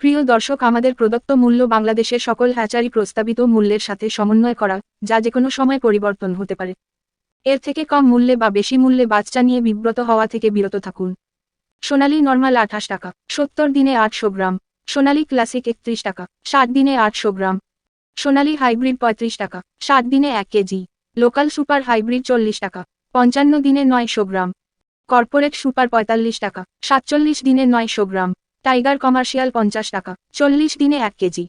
প্রিয় দর্শক, আমাদের প্রদত্ত মূল্য বাংলাদেশের সকল হ্যাচারি প্রস্তাবিত মূল্যের সাথে সমন্বয় করা যা যে কোনো সময় পরিবর্তন হতে পারে। এর থেকে কম মূল্যে বা বেশি মূল্যে বাচ্চা নিয়ে বিব্রত হওয়া থেকে বিরত থাকুন। সোনালি নর্মাল আঠাশ টাকা, সত্তর দিনে আটশো গ্রাম। সোনালী ক্লাসিক একত্রিশ টাকা, ষাট দিনে আটশো গ্রাম। সোনালী হাইব্রিড পঁয়ত্রিশ টাকা, ষাট দিনে এক কেজি। লোকাল সুপার হাইব্রিড চল্লিশ টাকা, পঞ্চান্ন দিনে নয়শো গ্রাম। কর্পোরেট সুপার পঁয়তাল্লিশ টাকা, সাতচল্লিশ দিনে নয়শো গ্রাম। টাইগার কমার্শিয়াল পঞ্চাশ টাকা, চল্লিশ দিনে এক kg.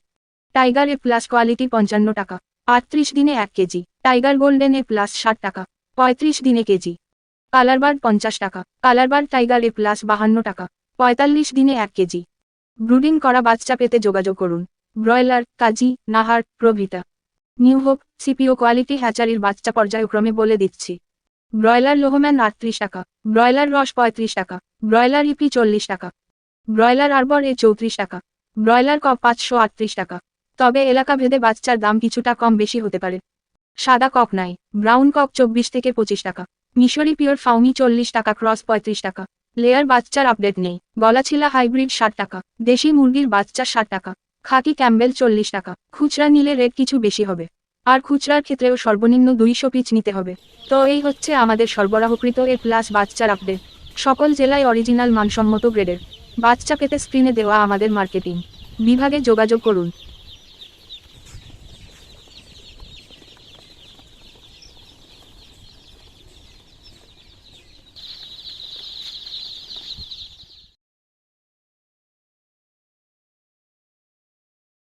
Tiger A plus quality পঞ্চান্ন টাকা, আটত্রিশ দিনে এক kg. Tiger golden A plus ষাট টাকা, পঁয়ত্রিশ দিনে কেজি। কালারবার্ড পঞ্চাশ টাকা কালারবার্ড টাইগার এ প্লাস বাহান্ন টাকা, পঁয়তাল্লিশ দিনে এক কেজি। ব্রুডিং করা বাচ্চা পেতে যোগাযোগ করুন। ব্রয়লার, কাজী, নাহার, প্রভৃতা। নিউ হোপ, সিপিও কোয়ালিটি হ্যাচারির বাচ্চা পর্যায়ক্রমে বলে দিচ্ছি। ব্রয়লার লোহম্যান আটত্রিশ টাকা, ব্রয়লার রস পঁয়ত্রিশ টাকা, ব্রয়লার ইপি চল্লিশ টাকা ব্রয়লার আরবর এ চৌত্রিশ টাকা। ব্রয়লার কক পাঁচশো আটত্রিশ টাকা। তবে এলাকা ভেদে বাচ্চার দাম কিছুটা কম বেশি হতে পারে। সাদা কক নাই, ব্রাউন কক চব্বিশ থেকে পঁচিশ টাকা। মিশরি পিওর ফাউমি চল্লিশ টাকা, ক্রস পঁয়ত্রিশ টাকা। লেয়ার বাচ্চার আপডেট নেই, গলাছিলা হাইব্রিড ষাট টাকা। দেশি মুরগির বাচ্চা ষাট টাকা। খাকি ক্যাম্বেল চল্লিশ টাকা। খুচরা নিলে রেট কিছু বেশি হবে। আর খুচরার ক্ষেত্রেও সর্বনিম্ন দুইশো পিচ নিতে হবে। তো এই হচ্ছে আমাদের সরবরাহকৃত এ প্লাস বাচ্চার আপডেট। সকল জেলায় অরিজিনাল মানসম্মত গ্রেডের। বাচ্চা পেতে স্ক্রিনে দেওয়া আমাদের মার্কেটিং বিভাগে যোগাযোগ করুন।